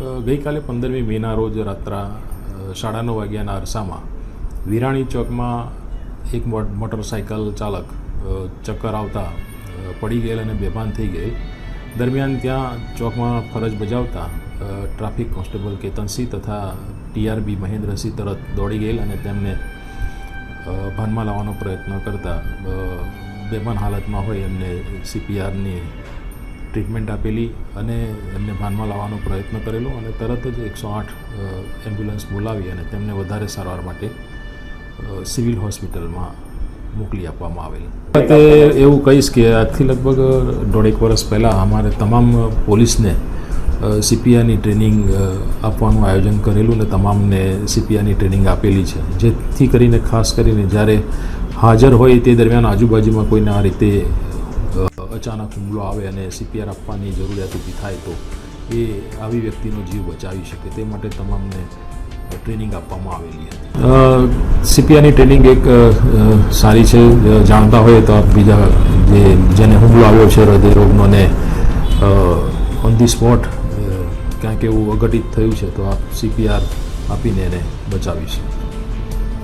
ગઈકાલે પંદરમી મેના રોજ રાત્રા સાડા નવ વાગ્યાના અરસામાં વિરાણી ચોકમાં એક મોટરસાયકલ ચાલક ચક્કર આવતા પડી ગયેલ અને બેભાન થઈ ગયેલ દરમિયાન ત્યાં ચોકમાં ફરજ બજાવતા ટ્રાફિક કોન્સ્ટેબલ કેતનસિંહ તથા ટીઆરબી મહેન્દ્રસિંહ તરત દોડી ગયેલ અને તેમને ભાનમાં લાવવાનો પ્રયત્ન કરતા બેભાન હાલતમાં હોય એમને સીપીઆરની ટ્રીટમેન્ટ આપેલી અને એમને ભાનમાં લાવવાનો પ્રયત્ન કરેલો અને તરત જ એકસો આઠ એમ્બ્યુલન્સ બોલાવી અને તેમને વધારે સારવાર માટે સિવિલ હોસ્પિટલમાં મોકલી આપવામાં આવેલ. તે એવું કહીશ કે આજથી લગભગ દોઢેક વર્ષ પહેલાં અમારે તમામ પોલીસને સીપીઆની ટ્રેનિંગ આપવાનું આયોજન કરેલું ને તમામને સીપીઆની ટ્રેનિંગ આપેલી છે. જેથી કરીને ખાસ કરીને જ્યારે હાજર હોય તે દરમિયાન આજુબાજુમાં કોઈને આ રીતે અચાનક હુમલો આવે અને સીપીઆર આપવાની જરૂરિયાત ઊભી થાય તો એ આવી વ્યક્તિનો જીવ બચાવી શકે તે માટે તમામને ટ્રેનિંગ આપવામાં આવેલી હતી. સીપીઆરની ટ્રેનિંગ એક સારી છે. જાણતા હોય તો બીજા જે જેને હુમલો આવ્યો છે, હૃદય રોગનો ને ઓન ધી સ્પોટ ક્યાંક એવું અઘટિત થયું છે તો આપ સીપીઆર આપીને એને બચાવી શકે.